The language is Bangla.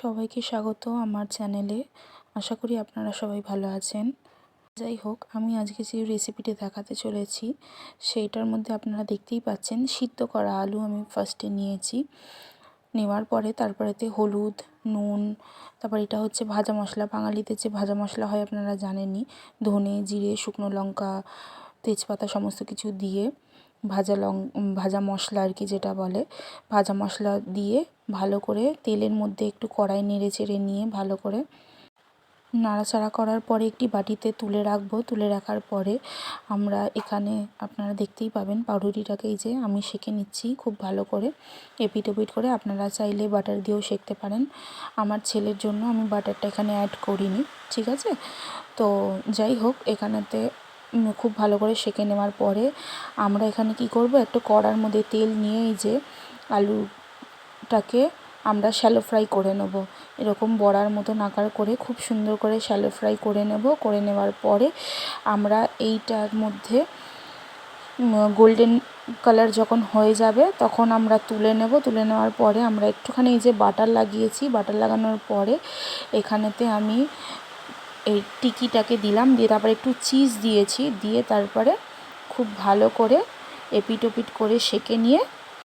সবাইকে স্বাগত আমার চ্যানেলে। আশা করি আপনারা সবাই ভালো আছেন। যাই হোক, আমি আজকে যে রেসিপিটি দেখাতে চলেছি, সেইটার মধ্যে আপনারা দেখতেই পাচ্ছেন, সিদ্ধ করা আলু আমি ফার্স্টে নিয়েছি। নেওয়ার পরে তারপরেতে হলুদ, নুন, তারপর এটা হচ্ছে ভাজা মশলা। বাঙালিতে যে ভাজা মশলা হয় আপনারা জানেনই, ধনে, জিরে, শুকনো লঙ্কা, তেজপাতা সমস্ত কিছু দিয়ে। ভাজা লং ভাজা মশলা আর কি যেটা বলে, ভাজা মশলা দিয়ে ভালো করে তেলের মধ্যে একটু কড়াই নেড়ে চেড়ে নিয়ে ভালো করে নাড়াচাড়া করার পরে একটি বাটিতে তুলে রাখব। তুলে রাখার পরে আমরা এখানে আপনারা দেখতেই পাবেন পাউরুটিটাকে এই যে আমি সেঁকে নিচ্ছি খুব ভালো করে। এপিট ওপিট করে আপনারা চাইলে বাটার দিয়েও সেঁকতে পারেন। আমার ছেলের জন্য আমি বাটারটা এখানে অ্যাড করিনি, ঠিক আছে? তো যাই হোক, এখানেতে খুব ভালো করে সেঁকে নেওয়ার পরে আমরা এখানে কি করব? একটা কড়ার মধ্যে তেল নিয়ে এই যে আলুটাকে আমরা শ্যালো ফ্রাই করে নেব। এরকম বড়ার মতো আকার করে খুব সুন্দর করে শ্যালো ফ্রাই করে নেব। করে নেওয়ার পরে আমরা এইটার মধ্যে গোল্ডেন কালার যখন হয়ে যাবে তখন আমরা তুলে নেব। তুলে নেওয়ার পরে আমরা একটুখানি এই যে বাটার লাগিয়েছি। বাটার লাগানোর পরে এখানেতে আমি এই টিকিটাকে দিলাম, দিয়ে তারপরে একটু চিজ দিয়েছি, দিয়ে তারপরে খুব ভালো করে এপিট ওপিট করে সেঁকে নিয়ে